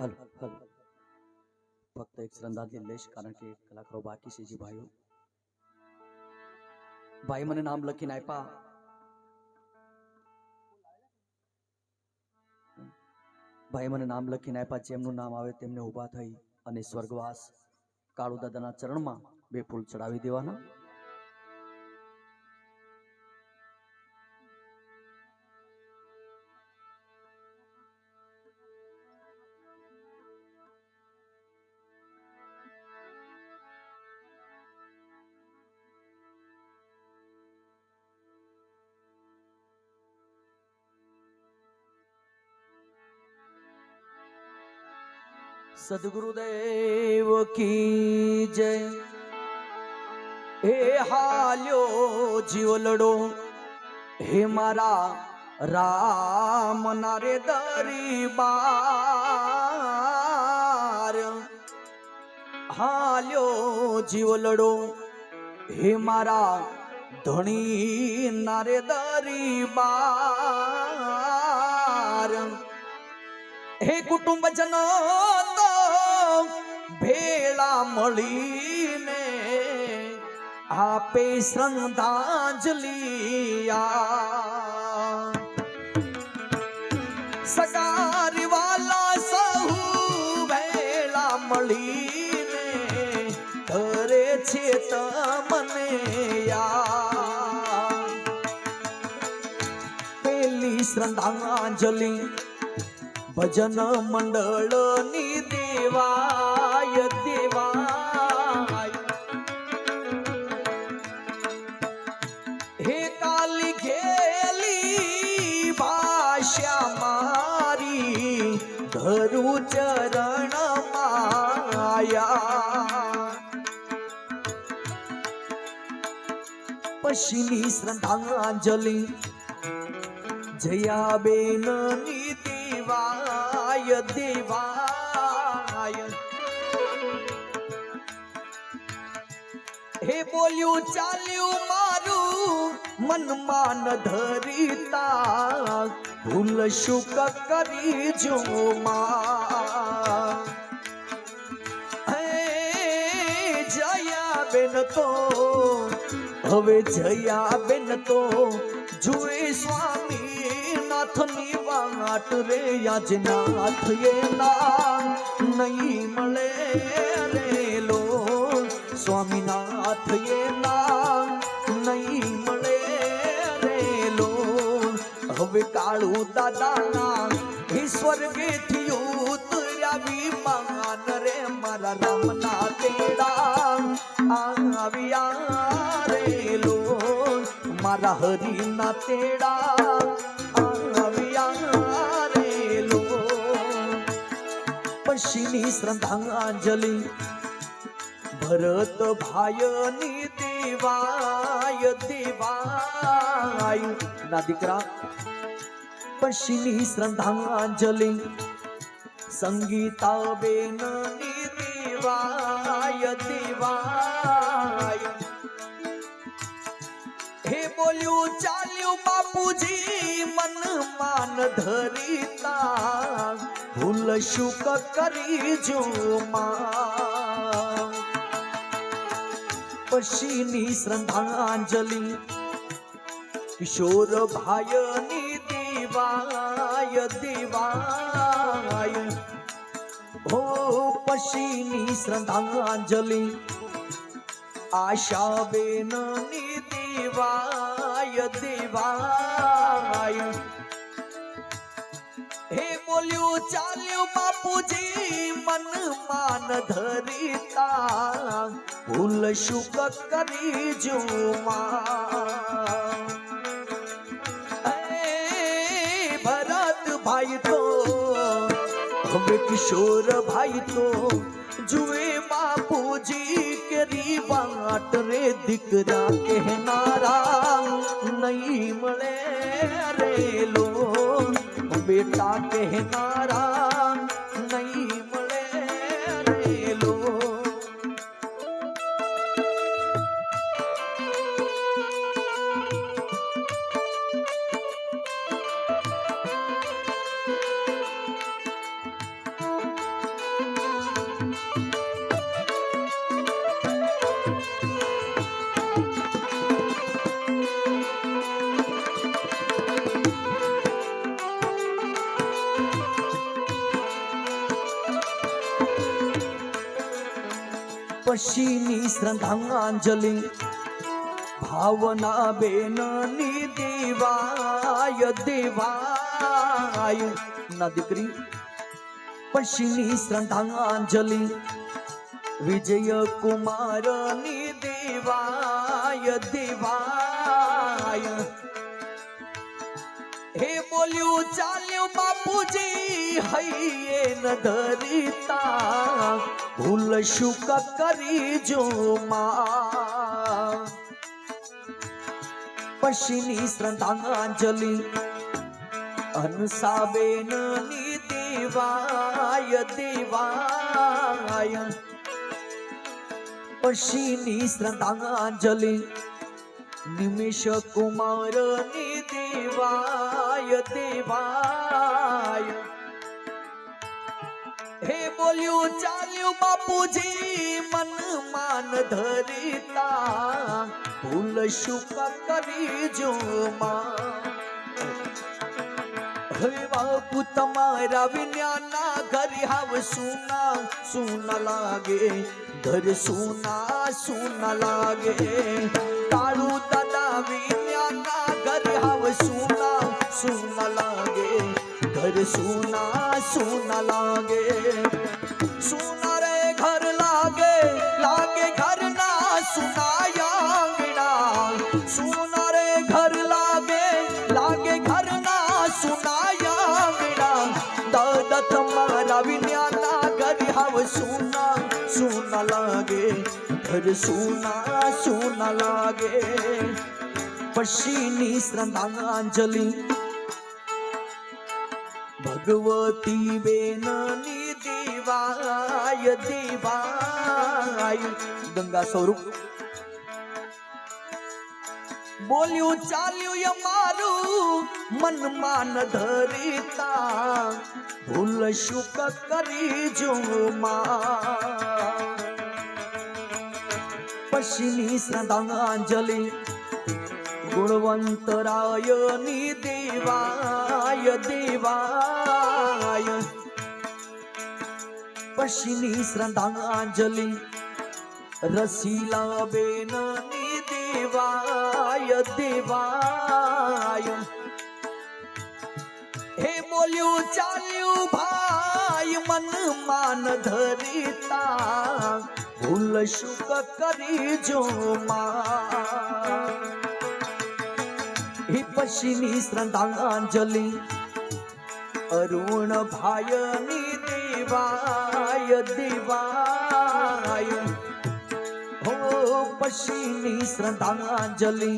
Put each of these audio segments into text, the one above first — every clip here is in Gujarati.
હલ, હલો. ફક્ત એક શ્રદ્ધાંજલિ લઈશ કારણ કે કલાકારો બાકી છે જી ભાઈઓ. ભાઈ મને નામ લખીને આપ્યા. ભાઈ મને નામ લખીને આપ્યા, જેમનું નામ આવે તેમને ઊભા થઈ અને સ્વર્ગવાસ કાળુ દાદાના ચરણમાં બે ફૂલ ચડાવી દેવાના. સદગુરુદેવ કી જય હે હાલ્યો જીવલડો હે મારા રામ નારે દરબાર હાલ્યો જીવલડો હે મારા ધણી નારે દરબાર હે કુટુંબજનો ભેળા મળીને આપે શ્રદ્ધાંજલિ આ વાલા સહુ ભેળા મળીને કરે છે તમને યા પેલી શ્રદ્ધાંજલિ ભજન મંડળની દેવાય દેવાય. હે કાલી ઘેલી ભાષા મારી, ધરું ચરણ માયા. પછીની શ્રદ્ધાંજલિ જયાબેનની દેવાય દિવાય હે બોલ્યું ચાલ્યું મારું મનમાં ન ધરીતા ભૂલ શુક કરી જો જયા બેન તો હવે જયા બેન તો જુએ સ્વામી નાથની વાટ રે આજ નાથ નામ નહીં મળે રે લો સ્વામીનાથ એના નહીં મળે રે લો હવે કાળુ દાદાના ઈશ્વર ગેથી ઉતર્યા માન રે, મારા રામના તેડા આવ્યા રે લો મારા હરિના તેડા પછીની શ્રદ્ધાંજલિ ભરત ભાઈની દેવાય દેવાય ના દીકરા પછીની શ્રદ્ધાંજલિ સંગીતા બેનની દેવાય દેવાય હે બોલ્યું ચાલ્યું બાપુજી મન માન ધરીતા ભૂલ શુક કરી જો પછીની શ્રદ્ધાંજલિ કિશોર ભાઈની દેવાય દેવાય. હો, પછીની શ્રદ્ધાંજલિ આશા બેનની દેવાય દેવાય. બોલ્યું ચાલ્યું બાપુજી, મન માન ધરીતા. ભૂલ શુક કરી જુમા. ભરત ભાઈ તો હવે કિશોર ભાઈ તો, જુએ બાપુજી કેરી વાટ રે દીકરા કહેનારા. નહીં મળે રે બેટા કહેનારા પછીની શ્રદ્ધાંજલિ. ભાવના બેનની દેવાય દેવાય. ના દીકરી પછીની શ્રદ્ધાંજલિ. વિજય કુમારની દેવાય દેવાય. હે બોલ્યું, ચાલ્યું બાપુજી, હૈયે ન ધરીતા ભૂલ શુક કરી જો માં. પછીની શ્રદ્ધાંજલિ અનસાબેનની દેવાય દેવાય. પછીની શ્રદ્ધાંજલિ નિમિષ કુમારની દેવાય દેવાય. હે બોલ્યું, ચાલ્યું બાપુજી મન માન ધરીતા. ભૂલ શું કરી જો હે બાપુ, તમારા વિન્યાના ઘર હાવ સુના સુના લાગે, ઘર સુના સુના લાગે. તારું દાદા સુના સુના લાગે ઘર સુના સુના લાગે સુના રે ઘર લાગે લાગે ઘરના સુનાયાંગણા સુના રે ઘર લાગે લાગે ઘરના સુનાયાંગણા દાદા તમારા વિન્યાના ઘર હાવ સુના સુના લાગે ઘર સુના સુના લાગે પછીની શ્રદ્ધાંજલિ ભગવતી બેનની દેવાય દેવાય. ગંગા સ્વરૂપ. બોલ્યું, ચાલ્યું અમારું મન માન ધરીતા. ભૂલ શુક કરી જો માં. પછીની શ્રદ્ધાંજલિ ગુણવંતરાયની દેવાય દેવાય. પછીની શ્રદ્ધાંજલિ રસીલા બેનની દેવાય દેવાય. હે બોલ્યું, ચાલ્યું ભાઈ, મન માન ધરીતા. ભૂલ શુક કરી જો માં. હે पश्चिमी શ્રદ્ધાંજલિ. અરુણ ભાયની દેવાય દેવાય. હો पश्चिमी શ્રદ્ધાંજલિ.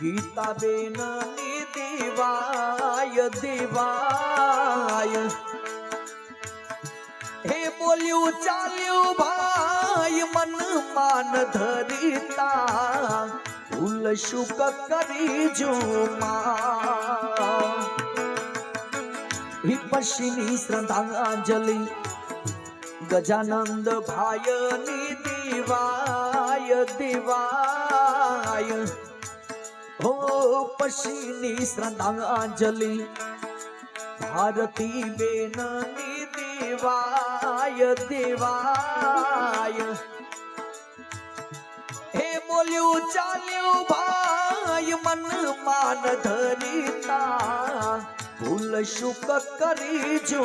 ગીતાબેનની દેવાય દેવાય. હે બોલ્યું, ચાલ્યું ભાઈ, મન માન ધરીતા. ભૂલ શુક કરી જો શ્રદ્ધાંજલિ, ગજાનંદ ભાયની દેવાય દેવાય. હો પછીની શ્રદ્ધાંજલિ ભારતી બેનની દેવાય દેવાય. હે બોલ્યું, ચાલ્યું ભાઈ, મન માન ધરીતા ભૂલ શુક કરી જો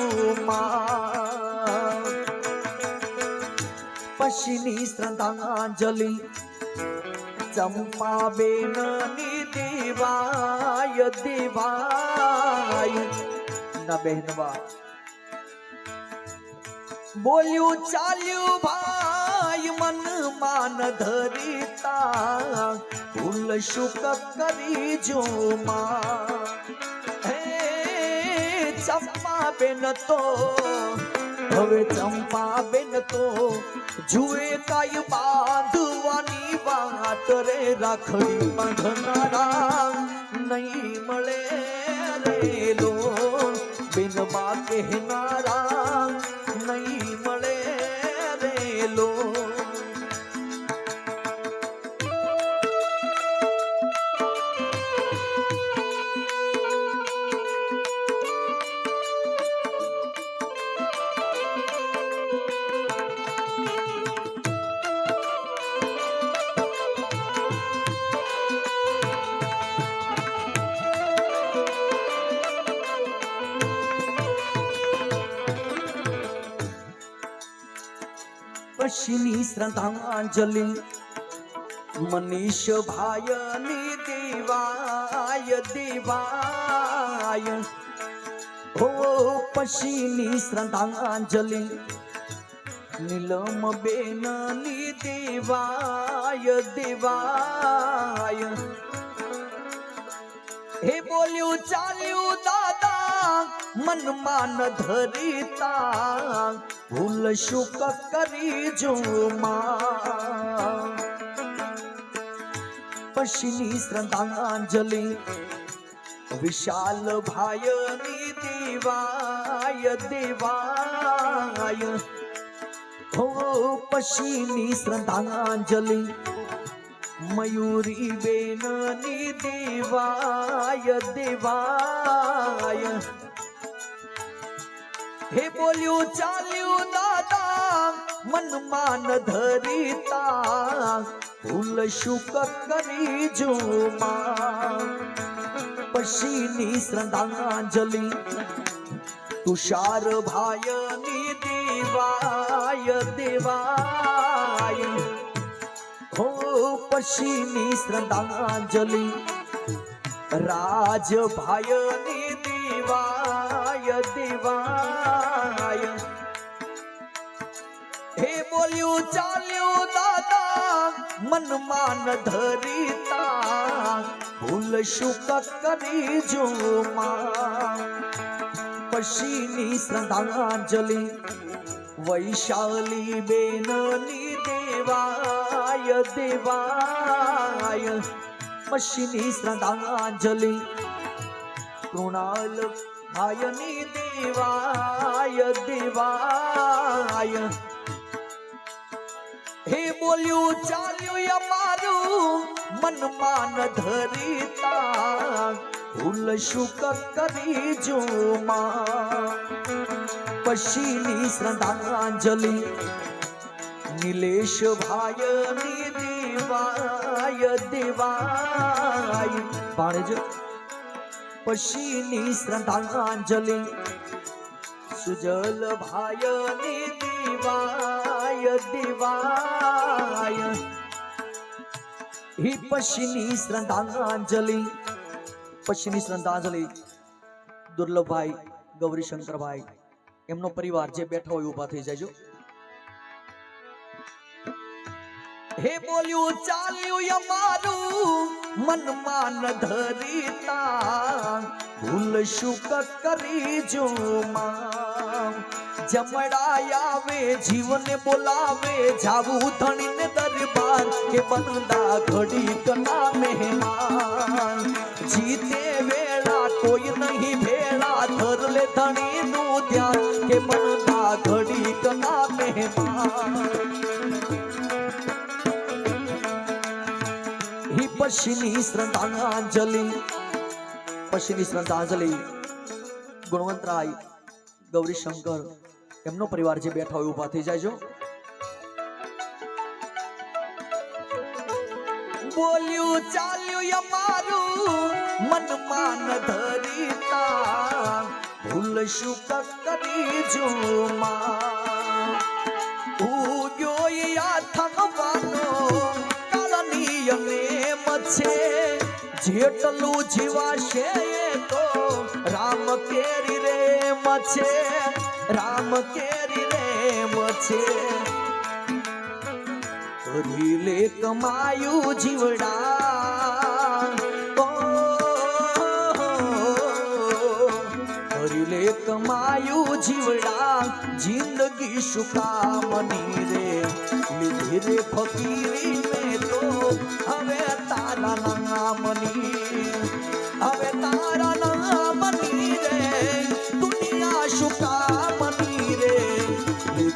પછીની શ્રદ્ધાંજલિ ચંપા બેનની દેવાય દેવાય. ના બહેનવા બોલ્યું, ચાલ્યું ભાઈ, મન માન ધરીતા. ભૂલ શુક કરી જો હે, ચંપા બેન તો, હવે ચંપા બેન તો, જુએ કાય બાંધવાની વાત રે, રાખડી બાંધનારા નહીં મળે રે લો બા કહેનારા શ્રદ્ધાંજલિ મનીષ ભાયની દેવાય દેવાય હો પછીની શ્રદ્ધાંજલિ નીલમ બેનની દેવાય દેવાય હે બોલ્યું ચાલ્યું દાદા મનમાં ન ધરીતા, ભૂલ શુક કરી જો માં. પછીની શ્રદ્ધાંજલિ વિશાલ ભાયની દેવાય દેવાય. હો, પછીની શ્રદ્ધાંજલિ મયુરી બેનની દેવાય દેવાય. હે બોલ્યું, ચાલ્યું દાદા, મનમાં ધરીતા. ભૂલ શુક કરી જો પછીની શ્રદ્ધાંજલિ તુષાર ભાયની દેવાય દેવાય. હો, પછીની શ્રદ્ધાંજલિ રાજભાયની દેવાય દેવાય. બોલ્યું, ચાલ્યું દાદા, મનમાં ધરીતા. ભૂલ શું કરી જો પછીની શ્રદ્ધાંજલિ વૈશાલી બેનની દેવાય દેવાય. પછીની શ્રદ્ધાંજલિ કૃણાલ ભાયની દેવાય દેવાય. હે બોલ્યું ચાલ્યું અમારું મનમાં ન ધરીતા ભૂલ શુક કરી જો માં પછીની શ્રદ્ધાંજલિ નિલેશ ભાયની દેવાય દેવાય ભાણેજ પછીની શ્રદ્ધાંજલિ સુજલ ભાયની દેવાય શ્રદ્ધાંજલિ દુર્લભભાઈ ગૌરીશંકરભાઈ એમનો પરિવાર જે બેઠા હોય ઊભા થઈ જાયજો હે બોલ્યું, ચાલ્યું અમારું મનમાં ન ધરીતા. ભૂલ શુક કરી જો માં. જમડા આવે, જીવને બોલાવે, જાવું ધણીને દરબાર, કે બંદા ઘડી કના મહેમાન. જીતે વેળા, કોઈ નહીં ભેળા, ધરલે ધણીનું ધ્યાન, કે બંદા ઘડી કના મહેમાન. पश्चिमी श्रद्धांजलि પછીની શ્રદ્ધાંજલિ ગુણવંતરાય ગૌરી શંકર એમનો પરિવાર જે બેઠા હોય ઊભા થઈ જાયજો બોલ્યું ચાલ્યું અમારું મનમાં ન ધરીતા ભૂલ શુક કરી જો માં જેટલું જીવાશે તો? રામ કેરી રેમ છે રામ કેરી રેમ છે રીલે કમાયું જીવડા. ઓ, હરીલે કમાયું જીવડા. જિંદગી સુકામની રે? લીધી રે ફકીરી હવે તારા નામની, હવે તારા નામની રે, દુનિયા શુકામની રે?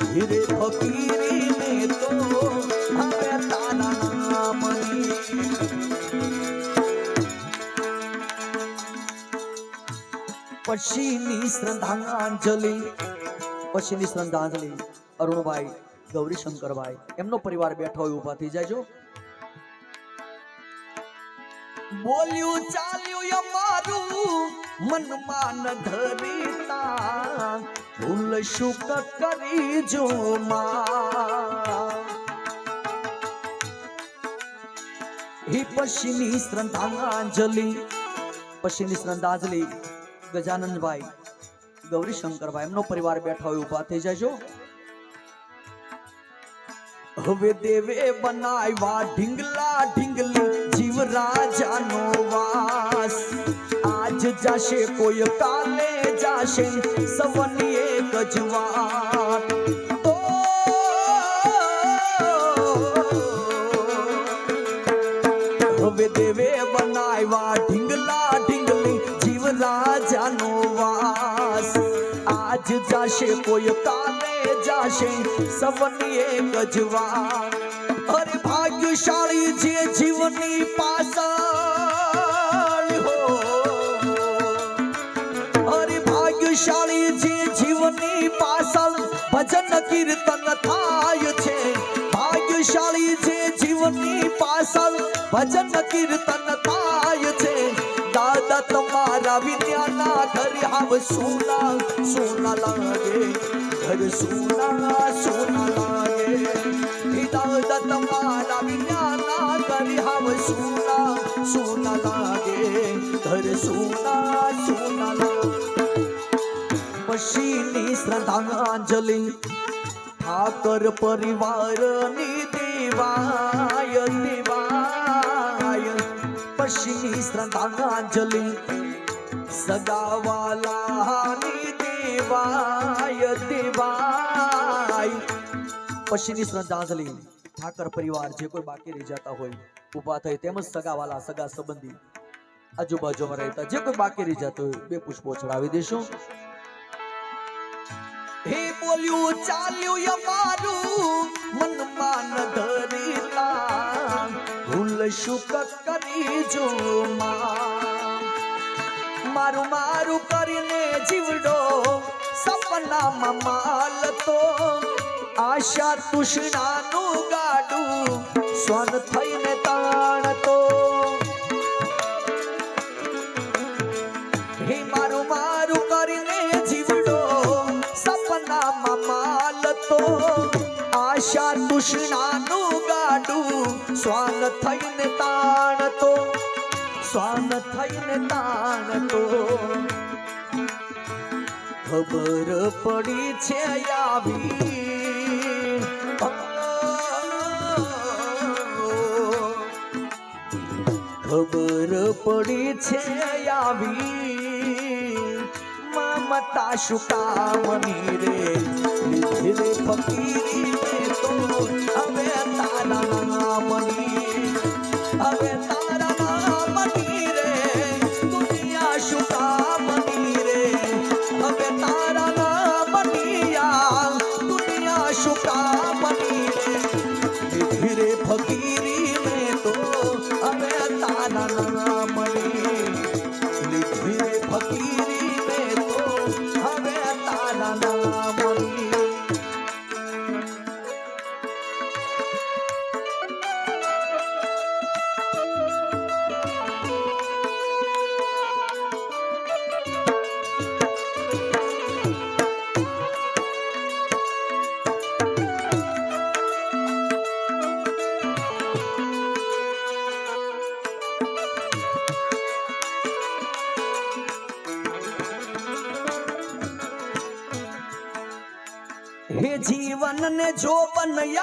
ધીરે ફકીરી ને તો હવે તારા નામની. પછીની શ્રદ્ધાંજલિ પછીની શ્રદ્ધાંજલિ અરુણભાઈ ગૌરી શંકરભાઈ એમનો પરિવાર બેઠો હોય, ઊભા થઈ જાયજો બોલ્યું, ચાલ્યું અમારું મનમાં ન ધરીતા. ભૂલ શુક કરી જો હે પશ્ચિમી શ્રદ્ધાંજલિ પશ્ચિમી શ્રદ્ધાંજલિ ગજાનંદભાઈ, ગૌરીશંકરભાઈ, એમનો પરિવાર બેઠા હોય ઊભા થઈ જજો. હવે દેવે બનાવ્યા ઢીંગલા ઢીંગલી જીવ રાજાનો વાસ. આજ જાશે કોઈ કાલે જાશે સવની એક જ વાત. હવે દેવે બનાવ્યા ઢીંગલા ઢીંગલી જીવ રાજાનો વાસ. આજ જાશે કોઈ કાલે જાશે સવની એક જ વાત. ભાગ્યશાળી જે જીવની પાછળ ભજન કીર્તન થાય છે. ભાગ્યશાળી જે જીવની પાછળ ભજન કીર્તન થાય છે. દાદા તમારા વિદ્યાના ઘરે હાવ સોના સોના લાગે. ઘર સોના સોના સોના લાગે ઘર સોના સોના લાગે પછીની શ્રદ્ધાંજલિ ઠાકર પરિવારની દેવાય દેવાય પછીની શ્રદ્ધાંજલિ સગાવાલાની દેવાય દેવાય પછીની શ્રદ્ધાંજલિ ઠાકર પરિવાર જે કોઈ બાકી રહી જતા હોય, ઊભા થઈ તેમજ સગાવાલા, સગા સંબંધી આજુબાજુમાં રહેતા જે કોઈ બાકી રહી જતો હોય, બે પુષ્પો ચડાવી દેશું. હે બોલ્યું, ચાલ્યું અમારું મનમાં ધરીતા, ભૂલ શુક કરી જો મારું મારું કરીને જીવડો, સપનામાં માલ તો આશા તૃષ્ણાનું ગાડું સ્વન થઈને તાણ તો મારું મારું કરીને જીવડો, સપનામાં માલ તો આશા તૃષ્ણાનું ગાડું સ્વાન થઈને તાણ તો સ્વાન થઈને તાણ તો ખબર પડી છે આવી ખબર પડી છે આવી. મમતા શું કામની રે. લીધી ફકીરી તો હવે તારા નામની. હવે તારા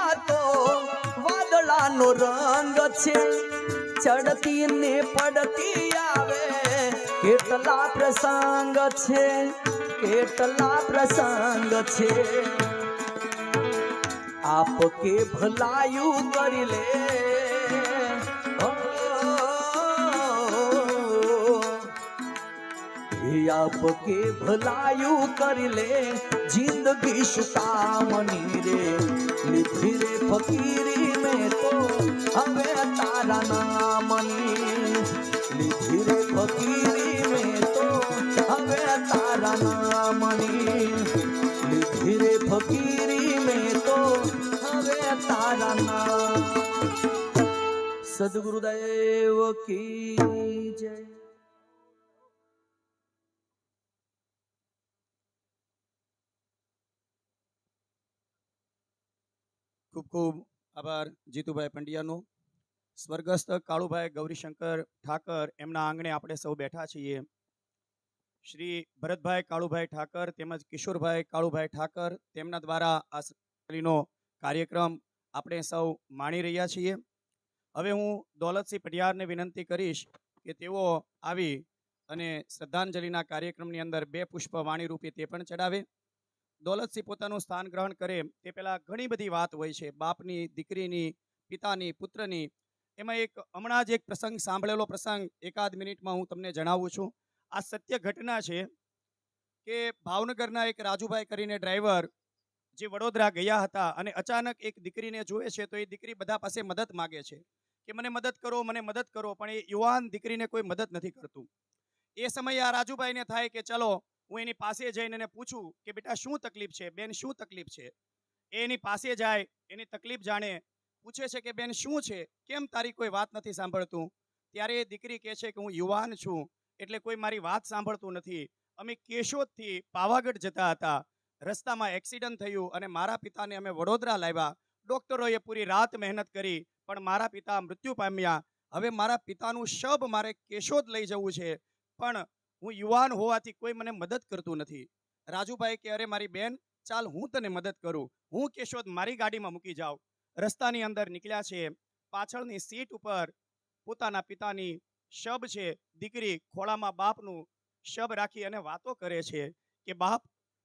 બનયા તો વાદળાનો રંગ છે. ચડતી ને પડતી આવે કેટલા પ્રસંગ છે, કેટલા પ્રસંગ છે. આપ કે ભલાયું કરી લે. આપકે ભલાયું કરી લે. જિંદગી શુકામની રે. લીધી રે ફકીરી મેં તો હવે તારા નામની. લીધી રે ફકીરી મેં તો હવે તારા નામની. લીધી રે ફકીરી મેં તો હવે તારા નામ. સદગુરુદેવ કી જય. ખૂબ ખૂબ આભાર જીતુભાઈ પંડ્યાનો. સ્વર્ગસ્થ કાળુભાઈ ગૌરીશંકર ઠાકર, એમના આંગણે આપણે સૌ બેઠા છીએ. શ્રી ભરતભાઈ કાળુભાઈ ઠાકર તેમજ કિશોરભાઈ કાળુભાઈ ઠાકર તેમના દ્વારા આ કાર્યક્રમ આપણે સૌ માણી રહ્યા છીએ. હવે હું દોલતસિંહ પઢિયારને વિનંતી કરીશ કે તેઓ આવી અને શ્રદ્ધાંજલિના કાર્યક્રમની અંદર બે પુષ્પ વાણી રૂપે તે પણ ચડાવે. દોલતસિંહ પોતાનું સ્થાન ગ્રહણ કરે તે પહેલાં ઘણી બધી વાત હોય છે. બાપની, દીકરીની, પિતાની, પુત્રની. એમાં એક હમણાં જ એક પ્રસંગ સાંભળેલો પ્રસંગ એકાદ મિનિટમાં હું તમને જણાવું છું. આ સત્ય ઘટના છે કે ભાવનગરના એક રાજુભાઈ કરીને ડ્રાઈવર જે વડોદરા ગયા હતા અને અચાનક એક દીકરીને જુએ છે, તો એ દીકરી બધા પાસે મદદ માગે છે કે મને મદદ કરો, મને મદદ કરો, પણ એ યુવાન દીકરીને કોઈ મદદ નથી કરતું. એ સમયે આ રાજુભાઈને થાય કે ચલો હું એની પાસે જઈને એને પૂછું કે બેટા શું તકલીફ છે? બેન શું તકલીફ છે? એ એની પાસે જાય, એની તકલીફ જાણે, પૂછે છે કે બેન શું છે? કેમ તારી કોઈ વાત નથી સાંભળતું? ત્યારે એ દીકરી કહે છે કે હું યુવાન છું, એટલે કોઈ મારી વાત સાંભળતું નથી. અમે કેશોદથી પાવાગઢ જતા હતા. રસ્તામાં એક્સિડન્ટ થયું અને મારા પિતાને અમે વડોદરા લાવ્યા. ડોક્ટરોએ પૂરી રાત મહેનત કરી, પણ મારા પિતા મૃત્યુ પામ્યા. હવે મારા પિતાનું શબ મારે કેશોદ લઈ જવું છે. પણ હું યુવાન હોવાથી કોઈ મને મદદ કરતું નથી. રાજુભાઈ કે, અરે, મારી બેન, ચાલ હું તને મદદ કરું. હું કેશોદ મારી ગાડીમાં મૂકી જાઉં. રસ્તાની અંદર નીકળ્યા છે. પાછળની સીટ ઉપર પોતાના પિતાની શબ છે. દીકરી ખોળામાં બાપનું શબ રાખી અને વાતો કરે છે કે, બાપ,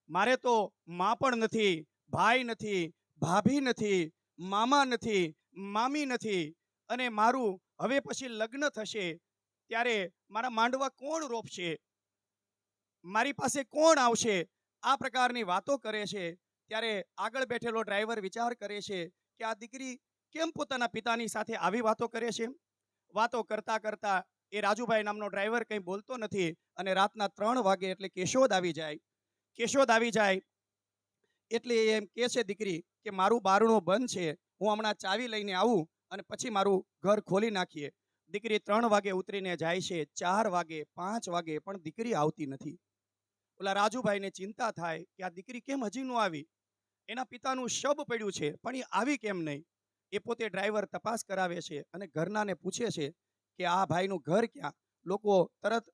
મારે તો મા પણ નથી, ભાઈ નથી, ભાભી નથી, મામા નથી, મામી નથી અને મારું હવે પછી લગ્ન થશે. ત્યારે મારા માંડવા કોણ રોપશે? મારી પાસે કોણ આવશે? આ પ્રકારની વાતો કરે છે. ત્યારે આગળ બેઠેલો ડ્રાઈવર વિચાર કરે છે કે આ દીકરી કેમ પોતાના પિતાની સાથે આવી વાતો કરે છે? વાતો કરતા કરતા એ રાજુભાઈ નામનો ડ્રાઈવર કંઈ બોલતો નથી અને રાતના ત્રણ વાગે એટલે કેશોદ આવી જાય. કેશોદ આવી જાય એટલે એ એમ કહે છે, દીકરી, કે મારું બારણું બંધ છે. હું હમણાં ચાવી લઈને આવું અને પછી મારું ઘર ખોલી નાખીએ. દીકરી ત્રણ વાગે ઉતરીને જાય છે, ચાર વાગે, પાંચ વાગે પણ દીકરી આવતી નથી. ઓલા રાજુભાઈને ચિંતા થાય કે આ દીકરી કેમ હજી ન આવી? એના પિતાનું શબ પડ્યું છે, પણ એ આવી કેમ નહીં? એ પોતે ડ્રાઈવર તપાસ કરાવે છે અને ઘરનાને પૂછે છે કે આ ભાઈનું ઘર ક્યાં? લોકો તરત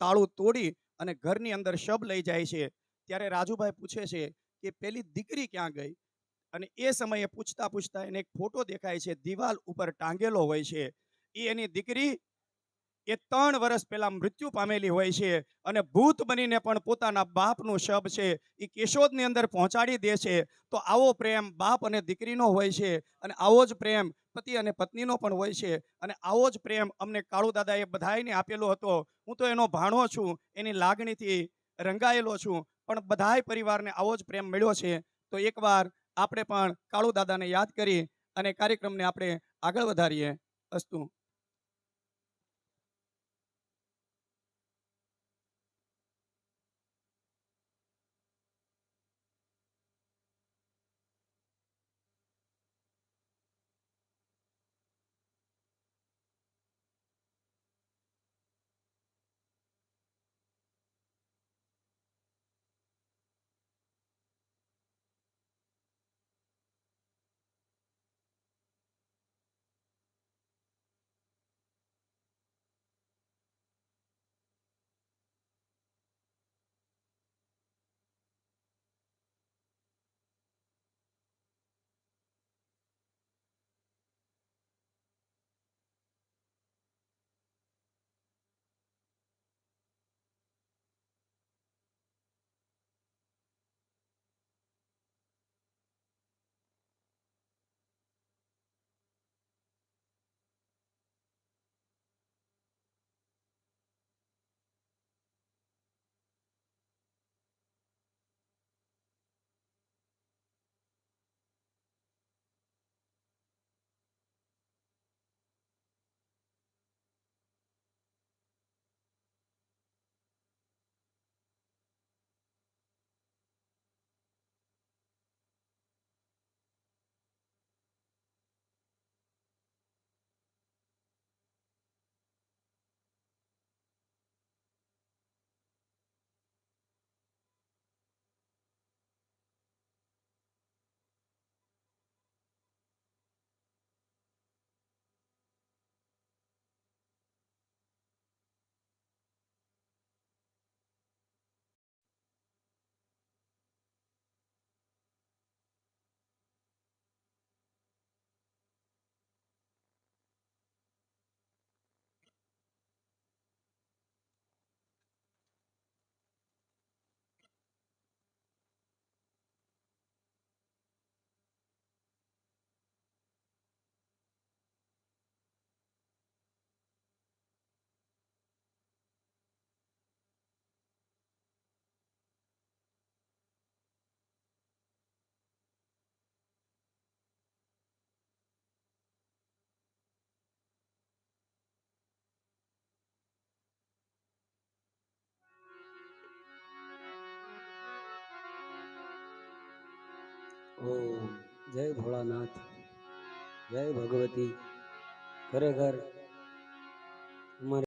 તાળું તોડી અને ઘરની અંદર શબ લઈ જાય છે. ત્યારે રાજુભાઈ પૂછે છે કે પેલી દીકરી ક્યાં ગઈ? અને એ સમયે પૂછતા પૂછતા એને એક ફોટો દેખાય છે, દિવાલ ઉપર ટાંગેલો હોય છે. એ એની દીકરી એ ત્રણ વર્ષ પહેલા મૃત્યુ પામેલી હોય છે અને ભૂત બનીને પણ પોતાના બાપનું શબ છે એ કેશોદની અંદર પહોંચાડી દે છે. તો આવો પ્રેમ બાપ અને દીકરીનો હોય છે અને આવો જ પ્રેમ પતિ અને પત્નીનો પણ હોય છે અને આવો જ પ્રેમ અમને કાળુ દાદાએ બધાને આપેલો હતો. હું તો એનો ભાણો છું, એની લાગણીથી રંગાયેલો છું, પણ બધાય પરિવારને આવો જ પ્રેમ મળ્યો છે. તો એકવાર આપણે પણ કાળુ દાદાને યાદ કરી અને કાર્યક્રમને આપણે આગળ વધારીએ. અસ્તુ. ઓમ જય ભોળાનાથ જય ભગવતી ખરેખર